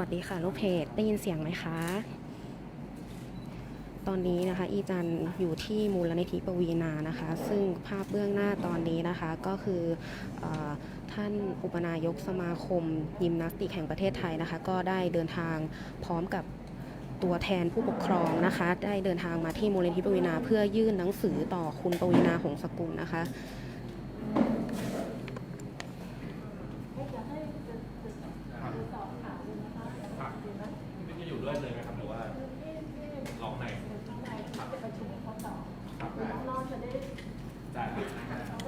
วัสดีค่ะ ลูกเพจ ได้ยินเสียงไหมคะ ตอนนี้นะคะ อีจันอยู่ที่มูลนิธิปวีนานะคะ ซึ่งภาพเบื้องหน้าตอนนี้นะคะก็คืออท่านอุปนายกสมาคม ยิมนาสติกแห่งประเทศไทยนะคะ ก็ได้เดินทางพร้อมกับตัวแทนผู้ปกครองนะคะ ได้เดินทางมาที่มูลนิธิปวีนาเพื่อยื่นหนังสือต่อคุณปวีนาหงสกุลนะคะ ครับไม่ได้อยู่ด้วยเลยไหมครับหรือว่าร้องในครับครับได้ได้ครับ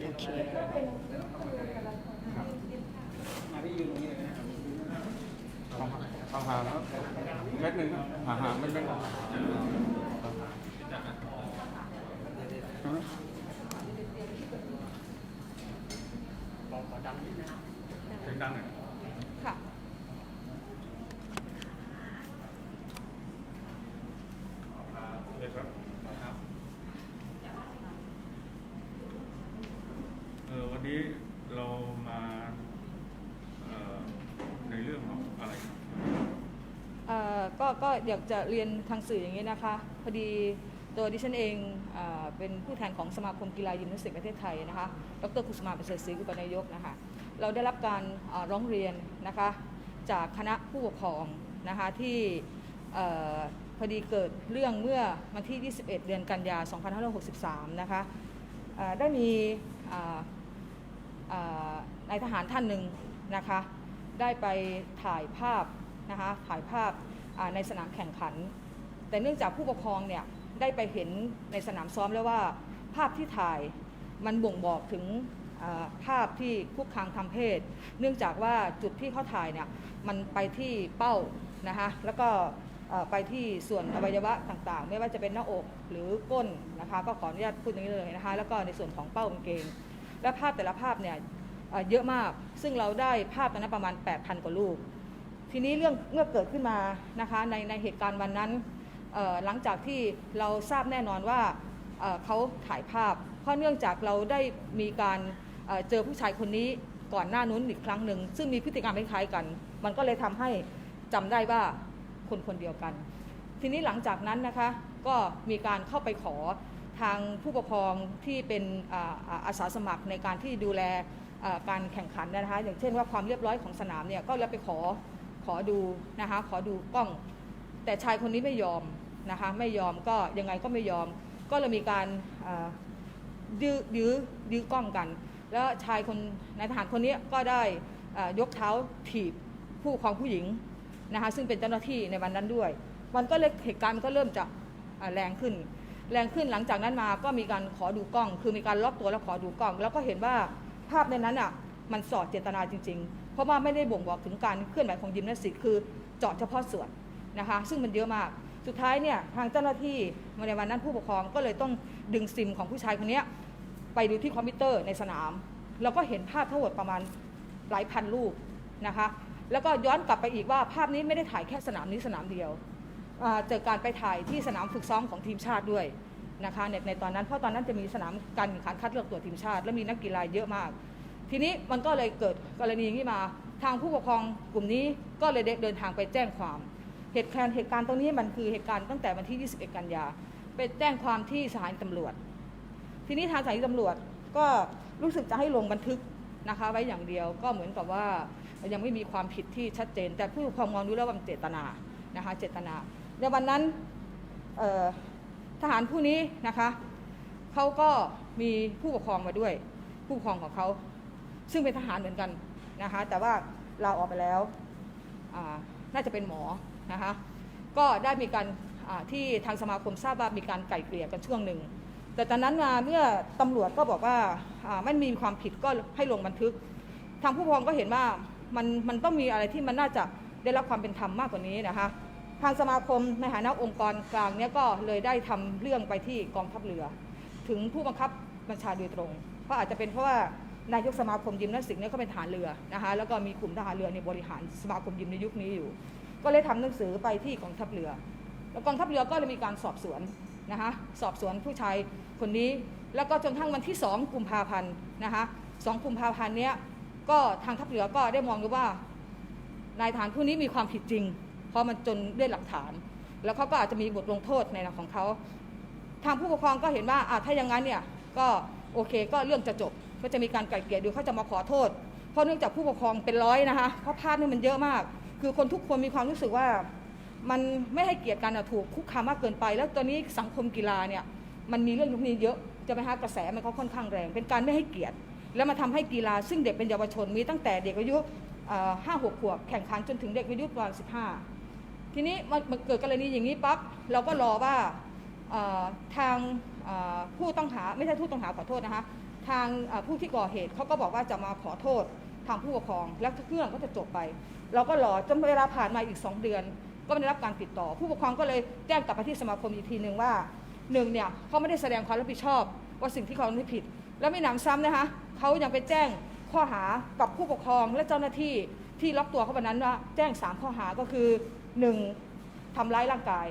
โอเค มาที่ยืนตรงนี้เลยนะครับห่างห่างๆนะครับเม็ดหนึ่งครับห่างห่างๆเม็ดหนึ่ง เสียงดังหน่อยค่ะ เลยครับครับ เออวันนี้เรามาเอ่อในเรื่องของอะไรครับเอ่อก็ก็อยากจะเรียนทางสื่ออย่างนี้นะคะ พอดีตัวดิฉันเอง เป็นผู้แทนของสมาคมกีฬายิมนาสติกประเทศไทยนะคะ ดรคุสมาประเสริฐศรีอุปนายกนะคะ เราได้รับการร้องเรียนนะคะจากคณะผู้ปกครองนะคะที่พอดีเกิดเรื่องเมื่อวันที่ 21 เดือนกันยา 2563 นะคะได้มีนายทหารท่านหนึ่งนะคะ ได้ไปถ่ายภาพนะคะถ่ายภาพในสนามแข่งขัน แต่เนื่องจากผู้ปกครองเนี่ย ได้ไปเห็นในสนามซ้อมแล้วว่าภาพที่ถ่ายมันบ่งบอกถึงภาพที่คุกคามทางเพศ เนื่องจากว่าจุดที่เขาถ่ายเนี่ยมันไปที่เป้านะคะแล้วก็ไปที่ส่วนอวัยวะต่างๆ ไม่ว่าจะเป็นหน้าอกหรือก้นนะคะก็ขออนุญาตพูดอย่างนี้เลยนะคะแล้วก็ในส่วนของเป้ากางเกง และภาพแต่ละภาพเนี่ยเยอะมาก ซึ่งเราได้ภาพตอนนั้นประมาณ 8,000 กว่ารูป ทีนี้เรื่องเมื่อเกิดขึ้นมานะคะในในเหตุการณ์วันนั้น หลังจากที่เราทราบแน่นอนว่าเเขาถ่ายภาพ เพราะเนื่องจากเราได้มีการเเจอผู้ชายคนนี้ก่อนหน้านู้นอีกครั้งหนึ่งซึ่งมีพฤติกรรมคล้ายกัน มันก็เลยทำให้จำได้ว่าคนคนเดียวกัน ทีนี้หลังจากนั้นนะคะก็มีการเข้าไปขอทางผู้ปกครองที่เป็นอาสาสมัครในการที่ดูแลการแข่งขันนะคะอย่างเช่นว่าความเรียบร้อยของสนามเนี่ยก็เลยไปขอขอดูนะคะขอดูกล้อง แต่ชายคนนี้ไม่ยอม นะคะไม่ยอมก็ยังไงก็ไม่ยอม ก็เลยมีการยื้อยื้อยื้อกล้องกัน แล้วชายคนนายทหารคนนี้ก็ได้ยกเท้าถีบผู้ปกครองผู้หญิงนะคะซึ่งเป็นเจ้าหน้าที่ในวันนั้นด้วย มันก็เลยเหตุการณ์มันก็เริ่มจะแรงขึ้น แรงขึ้นหลังจากนั้นมาก็มีการขอดูกล้อง คือมีการล็อกตัวแล้วขอดูกล้อง แล้วก็เห็นว่าภาพในนั้นอะมันสอดเจตนาจริง ๆ เพราะว่าไม่ได้บ่งบอกถึงการเคลื่อนไหวของยิมนาสติกคือเจาะเฉพาะส่วนนะคะซึ่งมันเยอะมาก สุดท้ายเนี่ยทางเจ้าหน้าที่ในวันนั้นผู้ปกครองก็เลยต้องดึงซิมของผู้ชายคนนี้ไปดูที่คอมพิวเตอร์ในสนาม แล้วก็เห็นภาพทั้งหมดประมาณหลายพันรูปนะคะแล้วก็ย้อนกลับไปอีกว่าภาพนี้ไม่ได้ถ่ายแค่สนามนี้สนามเดียวเจอการไปถ่ายที่สนามฝึกซ้อมของทีมชาติด้วยนะคะในในตอนนั้นเพราะตอนนั้นจะมีสนามการแข่งขันคัดเลือกตัวทีมชาติ และมีนักกีฬาเยอะมาก ทีนี้มันก็เลยเกิดกรณีนี้มา ทางผู้ปกครองกลุ่มนี้ก็เลยเดินทางไปแจ้งความ เหตุการณ์เหตุการณ์ตรงนี้มันคือเหตุการณ์ตั้งแต่วันที่ 21 กันยาไปแจ้งความที่สถานีตำรวจ ทีนี้ทางสถานีตำรวจก็รู้สึกจะให้ลงบันทึกนะคะ ไว้อย่างเดียวก็เหมือนกับว่ายังไม่มีความผิดที่ชัดเจน แต่ผู้ปกครองมองดูแล้วว่ามันเจตนานะคะเจตนาในวันนั้นทหารผู้นี้นะคะเขาก็มีผู้ปกครองมาด้วย ผู้ปกครองของเขาซึ่งเป็นทหารเหมือนกันนะคะ แต่ว่าลาออกไปแล้วน่าจะเป็นหมอ นะคะก็ได้มีการที่ทางสมาคมทราบว่ามีการไก่เกลี่ยกันช่วงหนึ่งแต่ตอนนั้นมาเมื่อตำรวจก็บอกว่าไม่มีความผิดก็ให้ลงบันทึก ทางผู้ปกครองก็เห็นว่ามันมันต้องมีอะไรที่มันน่าจะได้รับความเป็นธรรมมากกว่านี้นะคะทางสมาคมในฐานะองค์กรกลางเนี่ยก็เลยได้ทำเรื่องไปที่กองทัพเรือ ถึงผู้บังคับบัญชาโดยตรง เพราะอาจจะเป็นเพราะว่านายกสมาคมยิมนาสติกเนี่ยเขาเป็นทหารเรือนะคะแล้วก็มีกลุ่มทหารเรือในบริหารสมาคมยิมในยุคนี้อยู่ ก็เลยทำหนังสือไปที่กองทัพเรือ แล้วกองทัพเรือก็เลยมีการสอบสวนนะคะสอบสวนผู้ชายคนนี้ แล้วก็จนทั้งวันที่ 2 กุมภาพันธ์นะคะ2กุมภาพันธ์เนี้ยก็ทางทัพเรือก็ได้มองดูว่านายทหารผู้นี้มีความผิดจริง เพราะมันจนด้วยหลักฐาน แล้วเขาก็อาจจะมีบทลงโทษในนามของเขาทางผู้ปกครองก็เห็นว่าอะถ้าอย่างนั้นเนี่ยก็โอเคก็เรื่องจะจบก็จะมีการไกล่เกลี่ยดูเขาจะมาขอโทษ เพราะเนื่องจากผู้ปกครองเป็นร้อยนะคะเพราะภาพนี่มันเยอะมาก คือคนทุกคนมีความรู้สึกว่ามันไม่ให้เกียรติกันอะถูกคุกคามมากเกินไป แล้วตอนนี้สังคมกีฬาเนี่ยมันมีเรื่องพวกนี้เยอะจะไปหากระแสมันก็ค่อนข้างแรง เป็นการไม่ให้เกียรติ แล้วมาทำให้กีฬาซึ่งเด็กเป็นเยาวชนมีตั้งแต่เด็กอายุห้าหกขวบแข่งขันจนถึงเด็กอายุประมาณสิบห้าทีนี้มันเกิดกรณีอย่างนี้ปั๊บเราก็รอว่าทางผู้ต้องหาไม่ใช่ผู้ต้องหาขอโทษนะคะทางผู้ที่ก่อเหตุเขาก็บอกว่าจะมาขอโทษทางผู้ปกครอง แล้วเรื่องก็จะจบไป เราก็รอจนเวลาผ่านมาอีก 2 เดือน ก็ไม่ได้รับการติดต่อ ผู้ปกครองก็เลยแจ้งกลับไปที่สมาคมอีกทีหนึ่งว่าหนึ่งเนี่ยเขาไม่ได้แสดงความรับผิดชอบ ว่าสิ่งที่เขาทำไม่ผิด แล้วไม่หนำซ้ำนะคะเขายังไปแจ้งข้อหากับผู้ปกครองและเจ้าหน้าที่ที่ล็อกตัวเขาวันนั้นว่าแจ้งสามข้อหาก็คือหนึ่งทำร้ายร่างกาย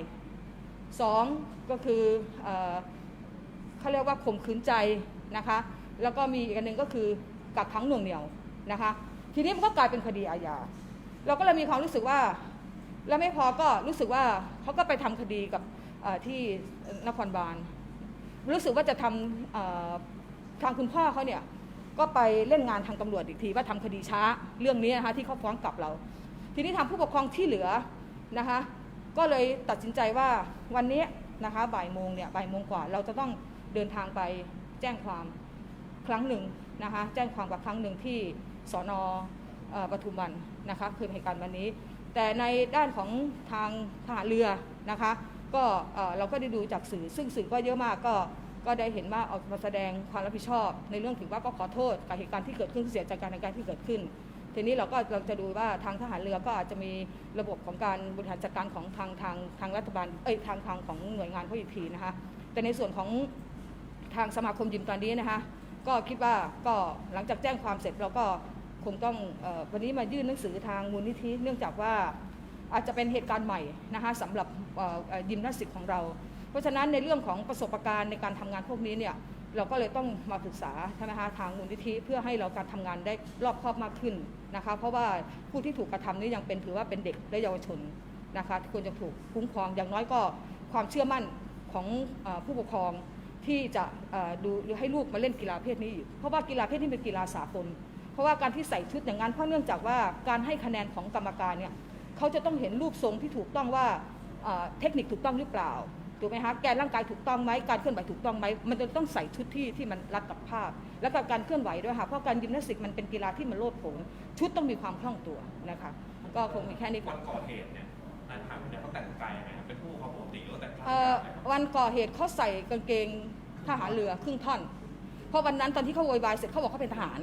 สองก็คือเอ่อเขาเรียกว่าข่มขืนใจนะคะแล้วก็มีอีกอันหนึ่งก็คือกักขังหน่วงเหนี่ยวนะคะทีนี้มันก็กลายเป็นคดีอาญา เราก็เลยมีความรู้สึกว่า แล้วไม่พอก็รู้สึกว่าเขาก็ไปทำคดีกับที่นครบาล รู้สึกว่าจะทำทางคุณพ่อเขาเนี่ยก็ไปเล่นงานทางตำรวจอีกทีว่าทำคดีช้าเรื่องนี้นะคะที่เขาฟ้องกลับเรา ทีนี้ทางผู้ปกครองที่เหลือนะคะ ก็เลยตัดสินใจว่าวันนี้นะคะบ่ายโมงเนี่ยบ่ายโมงกว่าเราจะต้องเดินทางไปแจ้งความครั้งหนึ่งนะคะแจ้งความกับครั้งหนึ่งที่สอนอ ปทุมวันนะคะคือเหตุการณ์วันนี้ แต่ในด้านของทางทหารเรือนะคะก็เอ่อเราก็ได้ดูจากสื่อ ซึ่งสื่อก็เยอะมากก็ก็ได้เห็นว่าออกมาแสดงความรับผิดชอบ ในเรื่องถึงว่าก็ขอโทษกับเหตุการณ์ที่เกิดขึ้นเสียใจการในการที่เกิดขึ้น ทีนี้เราก็เราจะดูว่าทางทหารเรือก็อาจจะมีระบบของการบริหารจัดการของทางทางทางรัฐบาลเอ้ยทางทางของหน่วยงานเขาอีกทีนะคะแต่ในส่วนของทางสมาคมยิมตอนนี้นะคะก็คิดว่าก็หลังจากแจ้งความเสร็จเราก็ คงต้องอวันนี้มายื่นหนังสือทางมูลนิธิเนื่องจากว่าอาจจะเป็นเหตุการณ์ใหม่นะคะสำหรับเอ่อเอ่อยิมนาสติกของเรา เพราะฉะนั้นในเรื่องของประสบการณ์ในการทำงานพวกนี้เนี่ยเราก็เลยต้องมาปรึกษาใช่ไหมคะทางมูลนิธิเพื่อให้เราการทำงานได้รอบครอบมากขึ้นนะคะเพราะว่าผู้ที่ถูกกระทำนี้ยังเป็นถือว่าเป็นเด็กและเยาวชนนะคะควรจะถูกคุ้มครองอย่างน้อยก็ความเชื่อมั่นของอผู้ปกครองที่จะดูหรือให้ลูกมาเล่นกีฬาเพศนี้อีกเพราะว่ากีฬาเพศนี้เป็นกีฬาสากล ราะว่าการที่ใส่ชุดอย่างนั้นเพราะเนื่องจากว่าการให้คะแนนของกรรมการเนี่ยเขาจะต้องเห็นรูปทรงที่ถูกต้องว่าเอ่อเทคนิคถูกต้องหรือเปล่าถูกไหมคะแกนร่างกายถูกต้องไหมการเคลื่อนไหวถูกต้องไหมมันจะต้องใส่ชุดที่ที่มันรัดกับภาพ แล้วก็การเคลื่อนไหวด้วยค่ะเพราะการยิมนาสติกมันเป็นกีฬาที่มันโลดโผนชุดต้องมีความคล่องตัวนะคะก็คงมีแค่นี้วัค่ะนก่อเหตุเนี่ยนายทหารคนเนี้เขาแต่งกายยังไงครับเป็นผู้เขาปกติหรือว่าแต่งกายเอ่อยังไงครับวันก่อเหตุเขาใส่กางเกงทหารเรือครึ่งท่อน เพราะวันนั้นตอนที่เขาโวยวายเสร็จเขาบอกเขาเป็นทหาร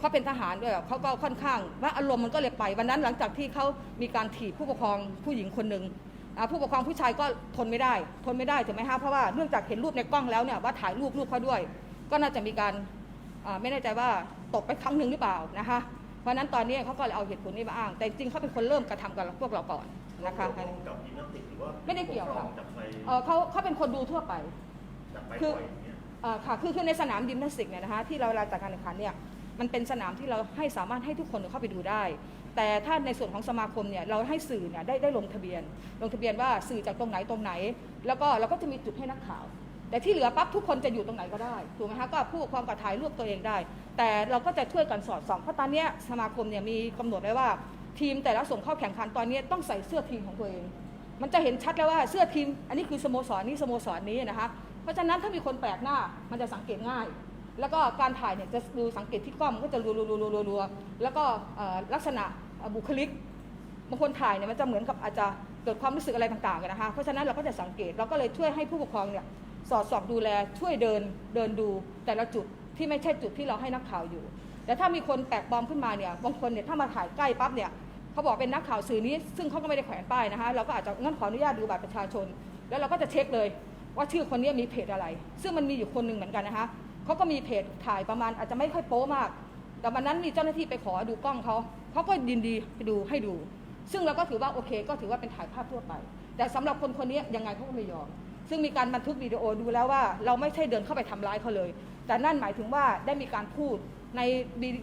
เขาเป็นทหารด้วยเขาก็ค่อนข้างว่าอารมณ์มันก็เลยไป วันนั้นหลังจากที่เขามีการถีบผู้ปกครองผู้หญิงคนหนึ่งอ่าผู้ปกครองผู้ชายก็ทนไม่ได้ ทนไม่ได้ถูกไหมฮะเพราะว่าเนื่องจากเห็นรูปในกล้องแล้วเนี่ยว่าถ่ายรูปรูปเขาด้วย ก็น่าจะมีการอ่าไม่แน่ใจว่าตกไปครั้งหนึ่งหรือเปล่านะคะเพราะฉะนั้นตอนนี้เขาก็เลยเอาเหตุผลนี้มาอ้าง แต่จริงๆเขาเป็นคนเริ่มกระทำกับพวกเราก่อนนะคะเกี่ยวข้องกับยิมนาสติกหรือว่าไม่ได้เกี่ยวค่ะจับไปเอ่อเขาเขาเป็นคนดูทั่วไปจับไปคือปล่อยอย่างเงี้ยเอ่อค่ะคือคือในสนามยิมนาสติกเนี่ยนะคะที่เราเวลาจัดการแข่งขันเนี่ย มันเป็นสนามที่เราให้สามารถให้ทุกคนเข้าไปดูได้ แต่ถ้าในส่วนของสมาคมเนี่ยเราให้สื่อเนี่ยได้ได้ลงทะเบียน ลงทะเบียนว่าสื่อจากตรงไหนตรงไหน แล้วก็เราก็จะมีจุดให้นักข่าว แต่ที่เหลือปั๊บทุกคนจะอยู่ตรงไหนก็ได้ถูกไหมคะก็ผู้ครองก็ถ่ายรูปตัวเองได้ แต่เราก็จะช่วยกันสอดส่องเพราะตอนนี้สมาคมเนี่ยมีกำหนดไว้ว่าทีมแต่ละส่งเข้าแข่งขันตอนนี้ต้องใส่เสื้อทีมของตัวเอง มันจะเห็นชัดแล้วว่าเสื้อทีม อันนี้คือสโมสรนี้สโมสรนี้นะคะ เพราะฉะนั้นถ้ามีคนแปลกหน้ามันจะสังเกตง่าย แล้วก็การถ่ายเนี่ยจะดูสังเกตที่กล้องมันก็จะรัวรัวรัวรัวรัวรัวแล้วก็ลักษณะบุคลิกบางคนถ่ายเนี่ยมันจะเหมือนกับอาจจะเกิดความรู้สึกอะไรต่างๆกันนะคะ เพราะฉะนั้นเราก็จะสังเกตเราก็เลยช่วยให้ผู้ปกครองเนี่ยสอดส่องดูแลช่วยเดินเดินดูแต่ละจุดที่ไม่ใช่จุดที่เราให้นักข่าวอยู่ แต่ถ้ามีคนแปลกปลอมขึ้นมาเนี่ยบางคนเนี่ยถ้ามาถ่ายใกล้ปั๊บเนี่ยเขาบอกเป็นนักข่าวสื่อนี้ ซึ่งเขาก็ไม่ได้แขวนป้ายนะคะเราก็อาจจะงั้นขออนุญาตดูบัตรประชาชน แล้วเราก็จะเช็คเลยว่าชื่อคนนี้มีเพจอะไร ซึ่งมันมีอยู่คนหนึ่งเหมือนกันนะคะ เขาก็มีเพจถ่ายประมาณอาจจะไม่ค่อยโป๊มาก แต่วันนั้นมีเจ้าหน้าที่ไปขอดูกล้องเขาเขาก็ยินดีไปดูให้ดู ซึ่งเราก็ถือว่าโอเค ก็ถือว่าเป็นถ่ายภาพทั่วไป แต่สำหรับคนคนนี้ยังไงเขาก็ไม่ยอม ซึ่งมีการบันทึกวิดีโอดูแล้วว่าเราไม่ใช่เดินเข้าไปทำร้ายเขาเลย แต่นั่นหมายถึงว่าได้มีการพูดใน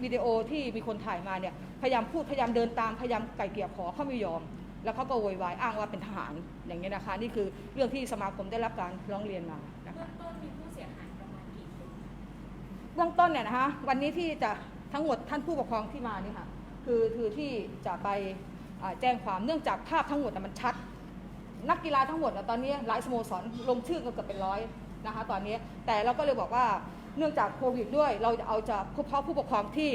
วิดีโอที่มีคนถ่ายมาเนี่ยพยายามพูดพยายามเดินตามพยายามไก่เกลี่ยขอเขาไม่ยอม แล้วเขาก็โวยวายอ้างว่าเป็นทหารอย่างนี้ยนะคะ นี่คือเรื่องที่สมาคมได้รับการร้องเรียนมานะคะ เบื้องต้นเนี่ยนะคะวันนี้ที่จะทั้งหมดท่านผู้ปกครองที่มานี่ค่ะคือคือที่จะไปแจ้งความเนื่องจากภาพทั้งหมดน่มันชัด นักกีฬาทั้งหมดตอนนี้หลายสโมสรลงชื่อกันเกือบเป็นร้อยนะคะตอนนี้แต่เราก็เลยบอกว่าเนื่องจากโควิดด้วย เราจะเอาจะเฉพาะผู้ปกครองที่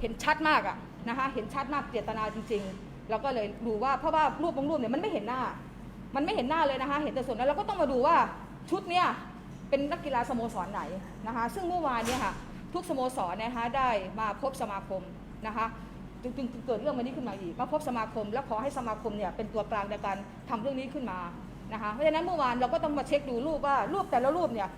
เห็นชัดมากอะนะคะเห็นชัดมากเจตนาจริง ๆ เราก็เลยดูว่าเพราะว่ารูปบางรูปเนี่ยมันไม่เห็นหน้า มันไม่เห็นหน้าเลยนะคะ เห็นแต่ส่วนนั้นเราก็ต้องมาดูว่าชุดเนี่ย เป็นนักกีฬาสโมสรไหนนะคะ ซึ่งเมื่อวานเนี่ยค่ะทุกสโมสรเนยนะคะได้มาพบสมาคมนะคะจึงจึงจึงเกิดเรื่องวันนี้ขึ้นมาอีกมาพบสมาคม และขอให้สมาคมเนี่ยเป็นตัวกลางในการทำเรื่องนี้ขึ้นมานะคะเพราะฉะนั้นเมื่อวานเราก็ต้องมาเช็คดูรูปว่ารูปแต่ละรูปเนี่ย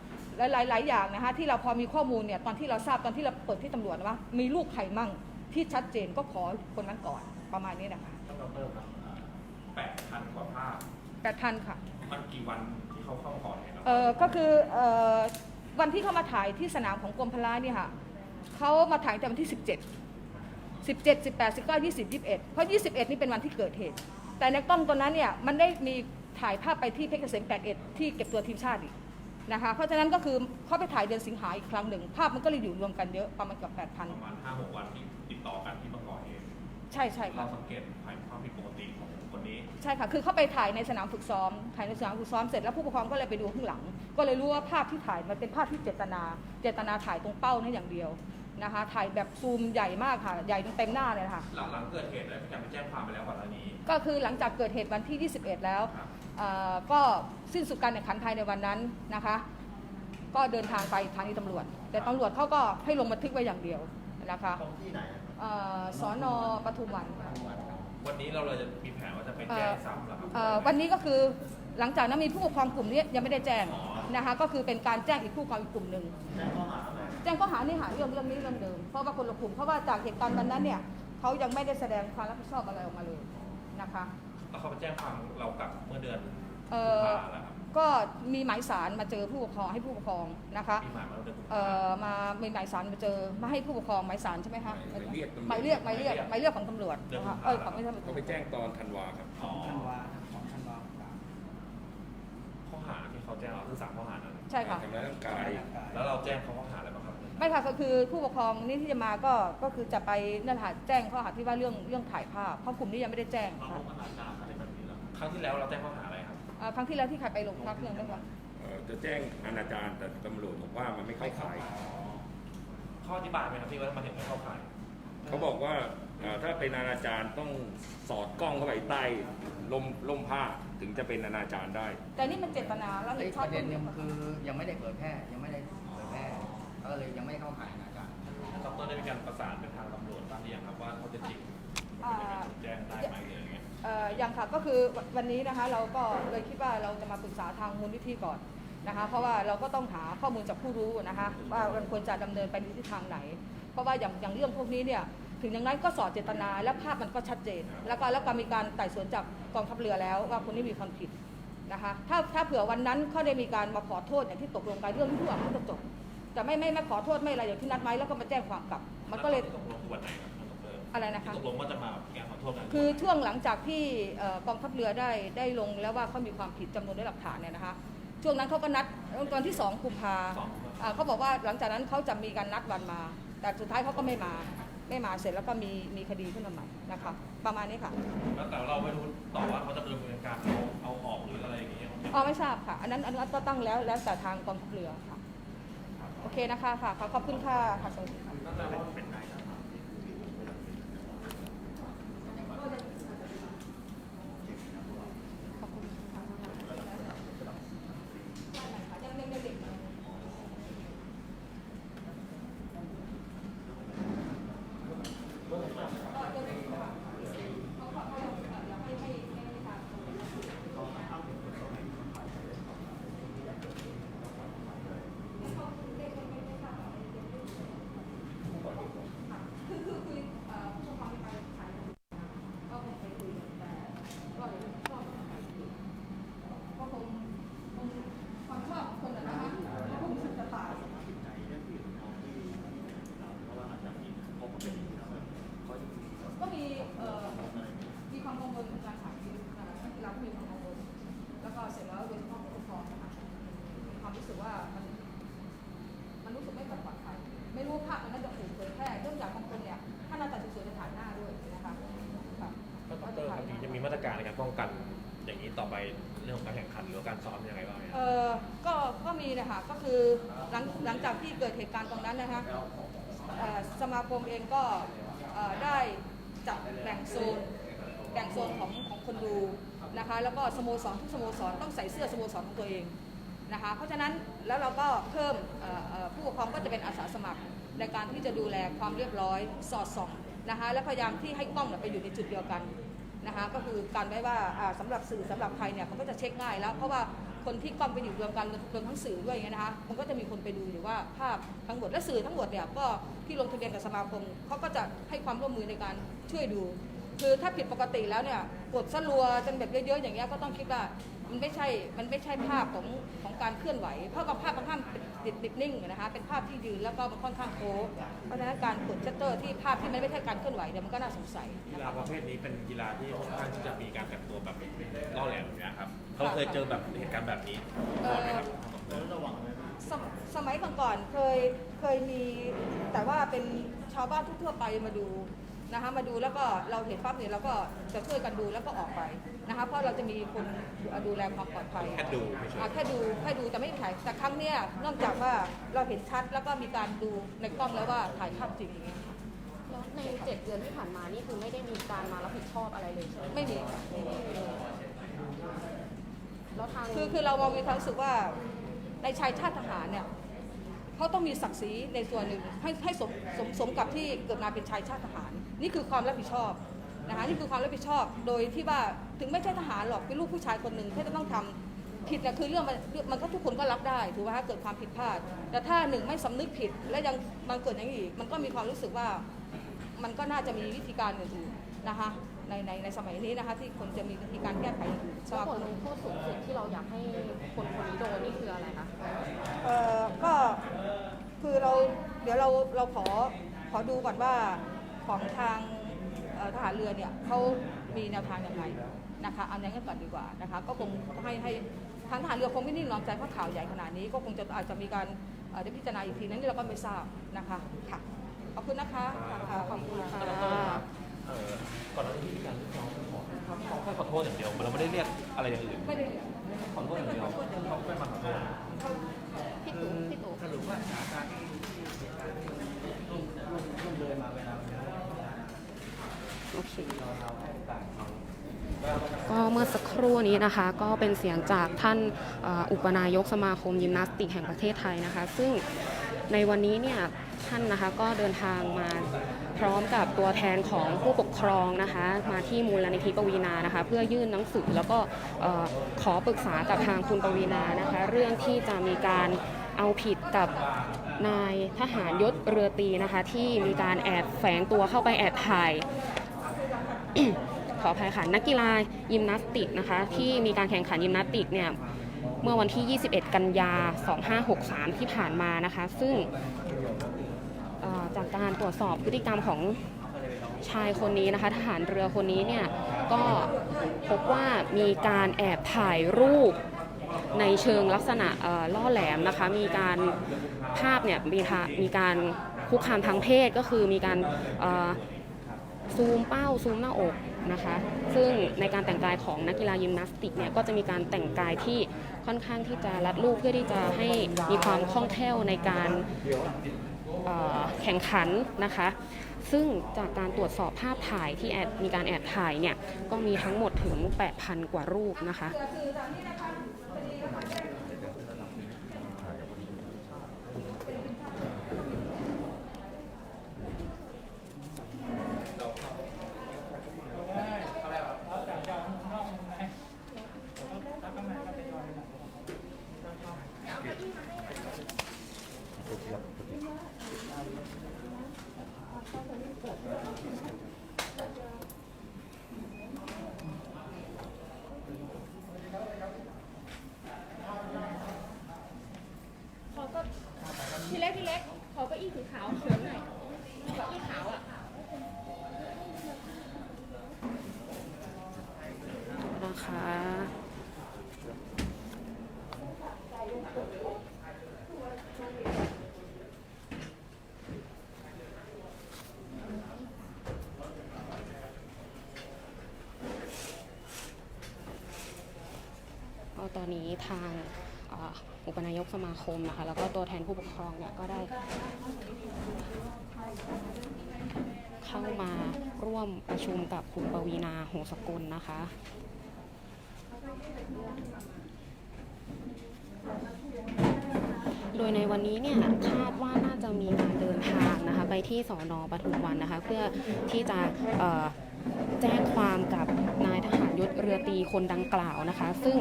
หลายๆหลายอย่างนะคะที่เราพอมีข้อมูลเนี่ยตอนที่เราทราบตอนที่เราเปิดที่ตำรวจว่ามีรูปใครมั่งที่ชัดเจนก็ขอคนนั้นก่อนประมาณนี้นะคะท่านดอกเตอรครับแปดพันกว่าภาพแปดพันค่ะมันกี่วันที่ เขาเข้าก่อนเนี่ยครับเออก็คือเออวันที่เขามาถ่ายที่สนามของกรมพละเนี่ยค่ะเขามาถ่ายแต่วันที่ 17 17 18 19 20 21 เพราะ 21 นี่เป็นวันที่เกิดเหตุ แต่ในกล้องตัวนั้นเนี่ยมันได้มีถ่ายภาพไปที่เพชรเกษม81 ที่เก็บตัวทีมชาติอีกนะคะเพราะฉะนั้นก็คือเขาไปถ่ายเดือนสิงหาอีกครั้งหนึ่ง ภาพมันก็เลยอยู่รวมกันเยอะประมาณเกือบประมาณห้าหกวันที่ติดต่อกันที่มาก่อเหตุ8,000 ใช่ใช่ค่ะเราสังเกตภายความผิดปกติของ คนนี้ ใช่ค่ะ คือเข้าไปถ่ายในสนามฝึกซ้อม ถ่ายในสนามฝึกซ้อมเสร็จแล้วผู้ปกครองก็เลยไปดูข้างหลัง ก็เลยรู้ว่าภาพที่ถ่ายมันเป็นภาพที่เจตนา เจตนาถ่ายตรงเป้านั่นอย่างเดียวนะคะ ถ่ายแบบซูมใหญ่มากค่ะ ใหญ่จนเต็มหน้าเลยค่ะ หลังหลังเกิดเหตุแล้วพี่การไปแจ้งความไปแล้วก่อนหน้านี้ ก็คือหลังจากเกิดเหตุวันที่ 21 แล้วครับเอ่อก็สิ้นสุดการแข่งขันภายในวันนั้นนะคะ ก็เดินทางไปทางนี้ตำรวจ แต่ตำรวจเขาก็ให้ลงบันทึกไว้อย่างเดียวนะคะ ตรงที่ไหนอะครับ เอ่อสอนอปทุมวันค่ะ วันนี้เราเลยจะมีแผนว่าจะไปแจ้งซ้ำเหรอครับเอ่อวันนี้ก็คือหลังจากนั้นมีผู้ปกครองกลุ่มนี้ยังไม่ได้แจ้งอ๋อ นะคะก็คือเป็นการแจ้งอีกผู้ปกครองอีกกลุ่มหนึ่งแจ้งข้อหาอะไรแจ้งข้อหานี่หาเรื่องเรื่องนี้เรื่องเดิมเพราะว่าคนละกลุ่มเพราะว่าจากเหตุการณ์วันนั้นเนี่ยเขายังไม่ได้แสดงความรับผิดชอบอะไรออกมาเลยนะคะแล้วเขาไปแจ้งความเรากลับเมื่อเดือนเอ่กุมอภาแล้วครับ ก็มีหมายสารมาเจอผู้ปกครองให้ผู้ปกครองนะคะมีหมายมาตั้งแต่กุมภาเอ่อมามีหมายสารมาเจอมาให้ผู้ปกครองหมายสารใช่ไหมคะหมายเรียกตำรวจหมายเรียกหมายเรียกหมายเรียกของตำรวจนะคะเออของไม่ใช่เขาไปแจ้งตอนธันวาครับอ๋อธันวาของธันวาของกลางข้อหาที่เขาแจ้งเราคือสามข้อหานั้นใช่ค่ะ ทำร้ายร่างกาย แล้วเราแจ้งเขาข้อหาอะไรบ้างครับ ไม่ค่ะก็คือผู้ปกครองนี่ที่จะมาก็ก็คือจะไปนั่นแหละค่ะแจ้งข้อหาที่ว่าเรื่องเรื่องถ่ายภาพเพราะกลุ่มนี้ยังไม่ได้แจ้งเราค่ะลงอนาจารอะไรแบบนี้แล้วครั้งที่แล้วเราแจ้งข้อหาอะไรครับ เอ่อครั้งที่แล้วที่ใครไปโรงพักเรื่องนั้นค่ะเอ่อจะแจ้งอนาจารแต่ตำรวจบอกว่ามันไม่เข้าข่าย ข้ออธิบายไหมครับพี่ว่ามันถึงไม่เข้าข่ายเขาบอกว่าเอ่อถ้าเป็นอนาจารต้องสอดกล้องเข้าไปใต้ล่มล่มผ้าถึงจะเป็นอนาจารได้ แต่นี่มันเจตนาแล้วไอ้เห็นชปอบระเด็นเนี่ยมันคือยังไม่ได้เผยแพร่ยังไม่ได้เผยแพร่ก็เลยยังไม่เข้าข่ายอนาจารท่านดรได้มีการประสานเป็นทางตำรวจบ้างหรือยังครับว่าเขาจะจริงมันเป็นยังไงแจ้งได้ไหมหรือยังไง เอ่อยังค่ะก็คือวันนี้นะคะเราก็เลยคิดว่าเราจะมาปรึกษาทางมูลนิธิก่อนนะคะ เพราะว่าเราก็ต้องหาข้อมูลจากผู้รู้นะคะว่ามันควรจะดำเนินไปในทิศทางไหน เพราะว่าอย่างอย่างเรื่องพวกนี้เนี่ยถึงอย่างนั้นก็สอดเจตนาและภาพมันก็ชัดเจน แล้วก็แล้วก็มีการไต่สวนจากกองทัพเรือแล้วว่าคนนี้มีความผิดนะคะถ้าถ้าเผื่อวันนั้นเขาได้มีการมาขอโทษอย่างที่ตกลงกันเรื่องทุกอย่างก็จะจบแต่ไม่ไม่ไม่ขอโทษไม่อะไรอย่างที่นัดไว้แล้วก็มาแจ้งความกลับ มันก็เลยตกลงคือวันไหนครับ อะไรนะคะที่ตกลงว่าจะมามีการขอโทษกันคือช่วงหลังจากที่เอ่อกองทัพเรือได้ได้ลงแล้วว่าเขามีความผิดจำนวนด้วยหลักฐานเนี่ยนะคะ ช่วงนั้นเขาก็นัดวันที่2กุมภาสองอ่าเขาบอกว่าหลังจากนั้นเขาจะมีการนัดวันมา แต่สุดท้ายเขาก็ไม่มา ไม่มาเสร็จแล้วก็มีมีคดีขึ้นมาใหม่นะคะ ประมาณนี้ค่ะแล้วแต่เราไม่รู้ต่อว่าเขาจะดำเนินการเอาเอาออกหรืออะไรอย่างเงี้ยอ๋อไม่ทราบค่ะ อันนั้นอันนั้นก็ตั้งแล้วแล้วแต่ทางกองทัพเรือค่ะ โอเคนะคะค่ะขอขอบคุณค่ะค่ะสวัสดีค่ะ ตั้งแต่ว่าเป็น ลังหลังจากที่เกิดเหตุการณ์ตรงนั้นนะคะสมาคมเองก็ได้จัดแบ่งโซนแบ่งโซนของของคนดูนะคะแล้วก็สโมสรทุกสโมสรต้องใส่เสื้อสโมสรของตัวเองนะคะเพราะฉะนั้นแล้วเราก็เพิ่มผู้ปกครองก็จะเป็นอาสาสมัครในการที่จะดูแลความเรียบร้อยสอดส่องนะคะและพยายามที่ให้กล้องเนี่ยไปอยู่ในจุดเดียวกันนะคะก็คือการไว้ว่าอ่าสำหรับสื่อสำหรับใครเนี่ยเขาก็จะเช็คง่ายแล้วเพราะว่า คนที่กล้องไปอยู่รวมกันรวมทั้งสื่อด้วยอย่างเงี้ยนะคะมันก็จะมีคนไปดูอยู่ว่าภาพทั้งหมดและสื่อทั้งหมดเนี่ยก็ที่ลงทะเบียนกับสมาคมเขาก็จะให้ความร่วมมือในการช่วยดู คือถ้าผิดปกติแล้วเนี่ยกดสลัวจนแบบเยอะๆ อย่างเงี้ยก็ต้องคิดว่ามันไม่ใช่มันไม่ใช่ภาพของของการเคลื่อนไหว เพราะกับภาพบางภาพติดติดนิ่งนะคะเป็นภาพที่ยืนแล้วก็มันค่อนข้างโค้งเพราะฉะนั้นการกดชัตเตอร์ที่ภาพที่มันไม่ใช่การเคลื่อนไหวเนี่ยมันก็น่าสงสัยกีฬาประเภทนี้เป็นกีฬาที่ค่อนข้างที่จะมีการแต่งตัวแบบล่อแหลมอย่างเงี้ยครับ เราเคยเจอแบบเหตุการณ์แบบนี้ก่อนไหมครับ สมสมัยก่อนๆเคยเคยมีแต่ว่าเป็นชาวบ้านทั่วๆไปมาดูนะคะมาดูแล้วก็เราเห็นปั๊บเนี่ยเราก็จะช่วยกันดูแล้วก็ออกไปนะคะเพราะเราจะมีคนดูแลความปลอดภัยแค่ดูเฉยๆอะแค่ดูแค่ดูแต่ไม่ถ่ายแต่ครั้งเนี้ยนอกจากว่าเราเห็นชัดแล้วก็มีการดูในกล้องแล้วว่าถ่ายภาพจริงอย่างเงี้ยแล้วในเจ็ดเดือนที่ผ่านมานี่คือไม่ได้มีการมารับผิดชอบอะไรเลยใช่ไหมไม่มีค่ะไม่มี แล้วทางคือคือเรามองมีความรู้สึกว่าในชายชาติทหารเนี่ยเขาต้องมีศักดิ์ศรีในส่วนหนึ่งให้ให้สมสมสมกับที่เกิดมาเป็นชายชาติทหาร นี่คือความรับผิดชอบนะคะนี่คือความรับผิดชอบโดยที่ว่าถึงไม่ใช่ทหารหรอกเป็นลูกผู้ชายคนหนึ่งที่จะต้องทำผิดนะคือเรื่องมันมันก็ทุกคนก็รับได้ถูกไหมคะเกิดความผิดพลาด แต่ถ้าหนึ่งไม่สำนึกผิดและยังมันเกิดอย่างนี้อีก มันก็มีความรู้สึกว่ามันก็น่าจะมีวิธีการอื่นๆนะคะ ในในในสมัยนี้นะคะ ที่คนจะมีวิธีการแก้ไขอย่างอื่นสแล้วมาบคทมลงโทษสูงสุดที่เราอยากให้คนคนนี้โดนนี่คืออะไรคะ เอ่อก็คือเราเดี๋ยวเราเราขอขอดูก่อนว่าของทางเอ่อทหารเรือเนี่ยเขามีแนวทางอย่างไรนะคะเอาอย่างนั้นก่อนดีกว่านะคะก็คงให้ให้ทางทหารเรือคงไม่นิ่งนอนใจเพราะข่าวใหญ่ขนาดนี้ ก็คงจะอาจจะมีการเอ่อได้พิจารณาอีกทีนั้นเราก็ไม่ทราบนะคะค่ะขอบคุณนะคะค่ะขอบคุณค่ะ เออก่อนหน้านี้ที่มีการเรียกร้องขอขาแค่ขอโทษอย่างเดียวเราไม่ได้เรียกอะไรอย่างอื่นไม่ได้ขอโทษอย่างเดียวเขาแค่มาขอโทษพี่ตู่พี่ตู่สรุปว่าสถานการณ์ที่ร่วมร่วมร่วมเลยมาเวลาโอเคก็เมื่อสักครู่นี้นะคะ ก็เป็นเสียงจากท่านอุปนายกสมาคมยิมนาสติกแห่งประเทศไทยนะคะ ซึ่งในวันนี้เนี่ยท่านนะคะก็เดินทางมา พร้อมกับตัวแทนของผู้ปกครองนะคะมาที่มูลนิธิปวีนานะคะ เพื่อยื่นหนังสือแล้วก็ขอปรึกษากับทางคุณปวีนานะคะ เรื่องที่จะมีการเอาผิดกับนายทหารยศเรือตรีนะคะ ที่มีการแอบแฝงตัวเข้าไปแอบถ่ายขออภัยค่ะนักกีฬายิมนาสติกนะคะ ที่มีการแข่งขันยิมนาสติกเนี่ยเมื่อวันที่ 21 กันยา 2563 ที่ผ่านมานะคะ ซึ่ง การตรวจสอบพฤติกรรมของชายคนนี้นะคะทหารเรือคนนี้เนี่ยก็พบว่ามีการแอบถ่ายรูปในเชิงลักษณะล่อแหลมนะคะมีการภาพเนี่ยมีมีการคุกคามทางเพศก็คือมีการซูมเป้าซูมหน้าอกนะคะ ซึ่งในการแต่งกายของนักกีฬายิมนาสติกเนี่ยก็จะมีการแต่งกายที่ค่อนข้างที่จะรัดรูปเพื่อที่จะให้มีความคล่องแคล่วในการ แข่งขันนะคะ ซึ่งจากการตรวจสอบภาพถ่ายที่แอดมีการแอบถ่ายเนี่ย ก็มีทั้งหมดถึง 8,000 กว่ารูปนะคะ ขอก็พี่เล็กพี่เล็ก ขอเก้าอี้สีขาวเขียวหน่อยเก้าอี้ขาวอะ นะคะ ทางเอ่ออุปนายกสมาคมนะคะแล้วก็ตัวแทนผู้ปกครองเนี่ยก็ได้เข้ามาร่วมประชุมกับคุณปวีนาหงสกุลนะคะโดยในวันนี้เนี่ยคาดว่าน่าจะมีการเดินทางนะคะไปที่สอนอปทุมวันนะคะเพื่อที่จะแจ้งความกับนายทหารยศเรือตรีคนดังกล่าวนะคะ ซึ่ง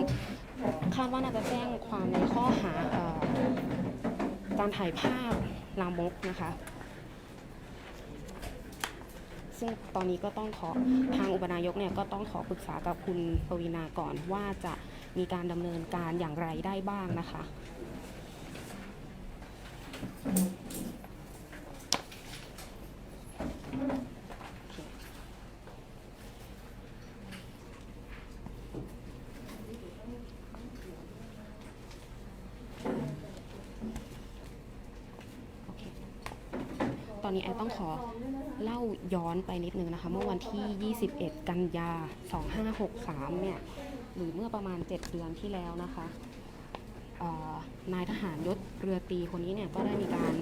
คาดว่าน่าจะแจ้งความในข้อหาอการถ่ายภาพลามกนะคะ ซึ่งตอนนี้ก็ต้องขอทางอุปนายกเนี่ยก็ต้องขอปรึกษากับคุณปวีนาก่อนว่าจะมีการดำเนินการอย่างไรได้บ้างนะคะ โอเค ตอ นี้แอนต้องขอเล่าย้อนไปนิดนึงนะคะ เมื่อวันที่ 21 กันยา 2563 เนี่ย หรือเมื่อประมาณ 7 เดือนที่แล้วนะคะนายทหารยศเรือตรีคนนี้เนี่ยก็ได้มีการ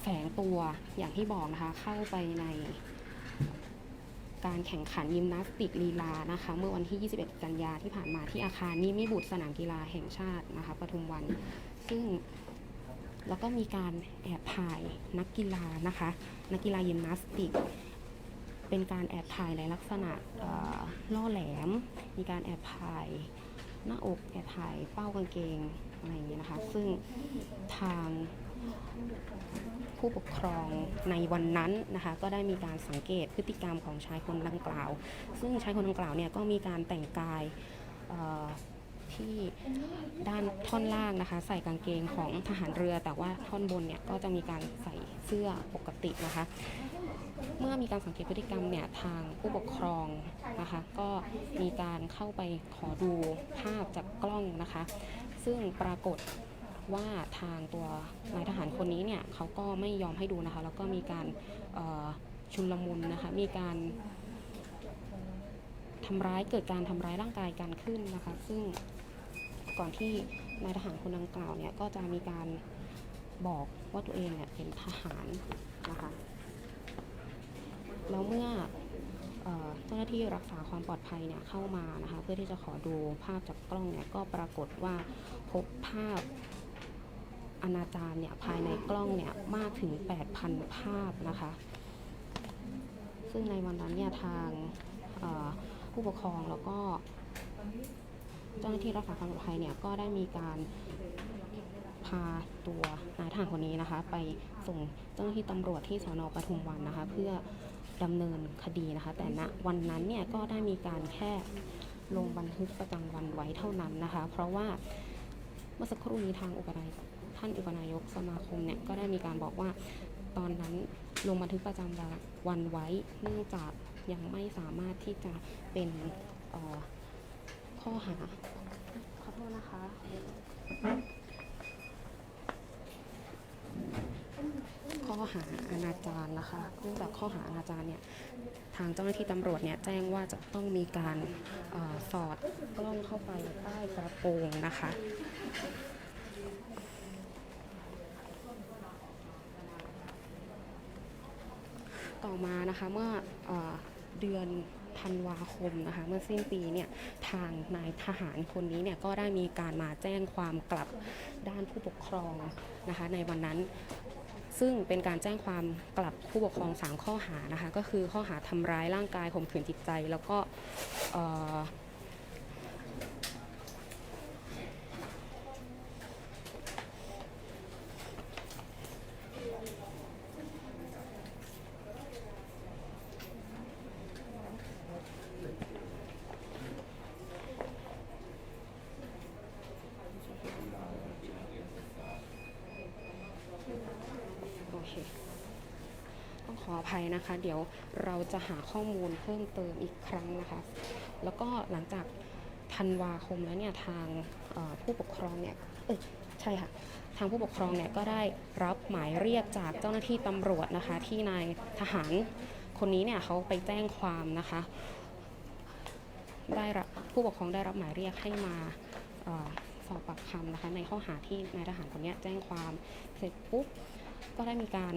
แฝงตัวอย่างที่บอกนะคะ เข้าไปในการแข่งขันยิมนาสติกลีลานะคะ เมื่อวันที่ 21 กันยาที่ผ่านมาที่อาคารนิมิบุตรสนามกีฬาแห่งชาตินะคะปทุมวัน ซึ่ง แล้วก็มีการแอบถ่ายนักกีฬานะคะ นักกีฬายิมนาสติก เป็นการแอบถ่ายในลักษณะล่อแหลม มีการแอบถ่ายหน้าอกแอบถ่ายเป้ากางเกงอะไรอย่างเงี้ยนะคะ ซึ่งทางผู้ปกครองในวันนั้นนะคะ ก็ได้มีการสังเกตพฤติกรรมของชายคนดังกล่าว ซึ่งชายคนดังกล่าวเนี่ยก็มีการแต่งกาย ที่ด้านท่อนล่างนะคะ ใส่กางเกงของทหารเรือ แต่ว่าท่อนบนเนี่ยก็จะมีการใส่เสื้อปกตินะคะ เมื่อมีการสังเกตพฤติกรรมเนี่ยทางผู้ปกครองนะคะ ก็มีการเข้าไปขอดูภาพจากกล้องนะคะ ซึ่งปรากฏว่าทางตัวนายทหารคนนี้เนี่ยเขาก็ไม่ยอมให้ดูนะคะ แล้วก็มีการชุนลมุนนะคะ มีการทำร้ายเกิดการทำร้ายร่างกายกันขึ้นนะคะ ซึ่ง ก่อนที่นายทหารคนดังกล่าวเนี่ยก็จะมีการบอกว่าตัวเองเนี่ยเป็นทหารนะคะแล้วเมื่อเจ้าหน้าที่รักษาความปลอดภัยเนี่ยเข้ามานะคะเพื่อที่จะขอดูภาพจากกล้องเนี่ยก็ปรากฏว่าพบภาพอนาจารเนี่ยภายในกล้องเนี่ยมากถึง 8,000 ภาพนะคะ ซึ่งในวันนั้นเนี่ยทางผู้ปกครองแล้วก็ เจ้าหน้าที่รักษาความปลอดภัยเนี่ยก็ได้มีการพาตัวนายทหารคนนี้นะคะ ไปส่งเจ้าหน้าที่ตำรวจที่สอนอปทุมวันนะคะ เพื่อดำเนินคดีนะคะ แต่ณวันนั้นเนี่ยก็ได้มีการแค่ลงบันทึกประจำวันไว้เท่านั้นนะคะ เพราะว่าเมื่อสักครู่นี้ทางอุปนายท่านอุปนายกสมาคมเนี่ยก็ได้มีการบอกว่าตอนนั้นลงบันทึกประจำวันไว้เนื่องจากยังไม่สามารถที่จะเป็นออ ข้อหา ขอโทษนะคะ ข้อหาอนาจารนะคะเนื่องจากข้อหาอนาจารเนี่ยทางเจ้าหน้าที่ตำรวจเนี่ยแจ้งว่าจะต้องมีการออสอดกล้องเข้าไปใต้กระโปรงนะคะต่อมานะคะเมื่ออเดือน ธันวาคมนะคะเมื่อสิ้นปีเนี่ยทางนายทหารคนนี้เนี่ยก็ได้มีการมาแจ้งความกลับด้านผู้ปกครองนะคะในวันนั้นซึ่งเป็นการแจ้งความกลับผู้ปกครอง 3 ข้อหานะคะก็คือข้อหาทำร้ายร่างกายข่มขืนจิตใจ แล้วก็เอ่อโอเค ต้องขออภัย นะคะ เดี๋ยวเราจะหาข้อมูลเพิ่มเติมอีกครั้งนะคะ แล้วก็หลังจากธันวาคมแล้วเนี่ยทางผู้ปกครองเนี่ยเอ้ยใช่ค่ะ ทางผู้ปกครองเนี่ยก็ได้รับหมายเรียกจากเจ้าหน้าที่ตำรวจนะคะ ที่นายทหารคนนี้เนี่ยเขาไปแจ้งความนะคะ ได้รับผู้ปกครองได้รับหมายเรียกให้มาออสอบปากคำนะคะในข้อหาที่นายทหารคนนี้แจ้งความเสร็จปุ๊บก็ได้มีการ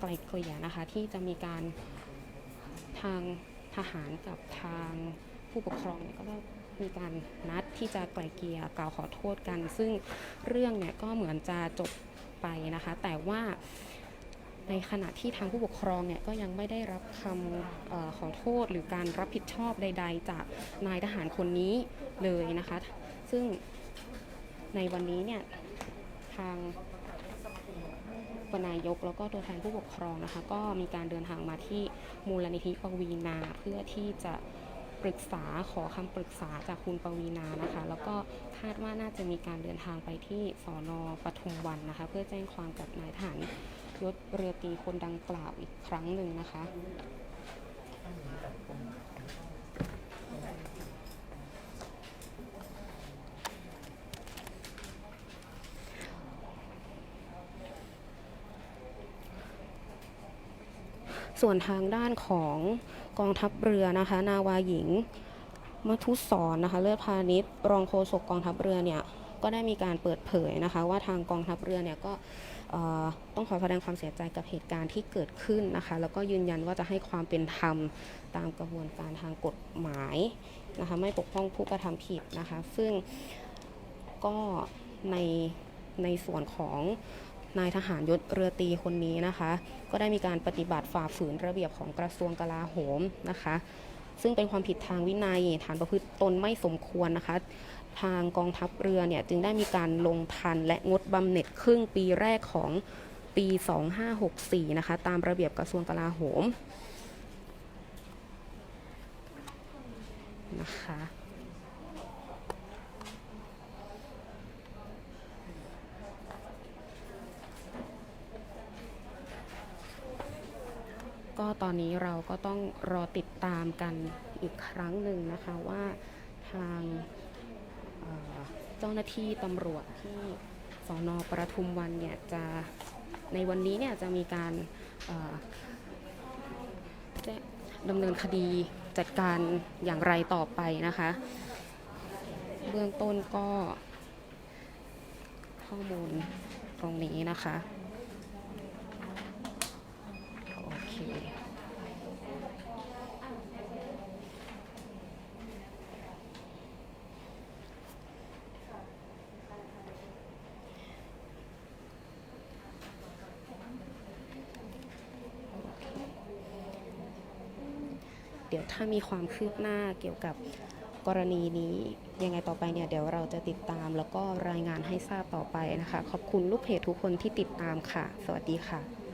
ไกลเกลี่ยนะคะ ที่จะมีการทางทหารกับทางผู้ปกครองเนี่ยก็ได้มีการนัดที่จะไกลเกลี่ยกล่าวขอโทษกัน ซึ่งเรื่องเนี่ยก็เหมือนจะจบไปนะคะ แต่ว่าในขณะที่ทางผู้ปกครองเนี่ยก็ยังไม่ได้รับคำออขอโทษหรือการรับผิดชอบใด ๆ จากนายทหารคนนี้เลยนะคะ ซึ่งในวันนี้เนี่ยทาง ปนายก แล้วก็ตัวแทนผู้ปกครองนะคะ ก็มีการเดินทางมาที่มูลนิธิปวีนา เพื่อที่จะปรึกษาขอคำปรึกษาจากคุณปวีนานะคะ แล้วก็คาดว่าน่าจะมีการเดินทางไปที่สอนอปทุมวันนะคะ เพื่อแจ้งความกับนายทหารยศเรือตีคนดังกล่าวอีกครั้งหนึ่งนะคะ ส่วนทางด้านของกองทัพเรือนะคะ นาวาหญิงมัทุศรนะคะ เลิศพาณิชย์รองโฆษกกองทัพเรือเนี่ยก็ได้มีการเปิดเผยนะคะ ว่าทางกองทัพเรือเนี่ยก็ต้องขอแสดงความเสียใจกับเหตุการณ์ที่เกิดขึ้นนะคะ แล้วก็ยืนยันว่าจะให้ความเป็นธรรมตามกระบวนการทางกฎหมายนะคะ ไม่ปกป้องผู้กระทำผิดนะคะ ซึ่งก็ในในส่วนของ นายทหารยศเรือตรีคนนี้นะคะ ก็ได้มีการปฏิบัติฝ่าฝืนระเบียบของกระทรวงกลาโหมนะคะ ซึ่งเป็นความผิดทางวินัยฐานประพฤติตนไม่สมควรนะคะ ทางกองทัพเรือเนี่ยจึงได้มีการลงทันและงดบำเหน็จครึ่งปีแรกของปี 2564 นะคะ ตามระเบียบกระทรวงกลาโหมนะคะ ก็ตอนนี้เราก็ต้องรอติดตามกันอีกครั้งหนึ่งนะคะว่าทางเจ้าหน้าที่ตำรวจที่สอนอประทุมวันเนี่ยจะในวันนี้เนี่ยจะมีการดำเนินคดีจัดการอย่างไรต่อไปนะคะ เบื้องต้นก็ข้อมูลตรงนี้นะคะ โอเค เดี๋ยวถ้า มีความคืบหน้าเกี่ยวกับกรณีนี้ยังไงต่อไปเนี่ยเดี๋ยวเราจะติดตามแล้วก็รายงานให้ทราบต่อไปนะคะ ขอบคุณลูกเพจทุกคนที่ติดตามค่ะ สวัสดีค่ะ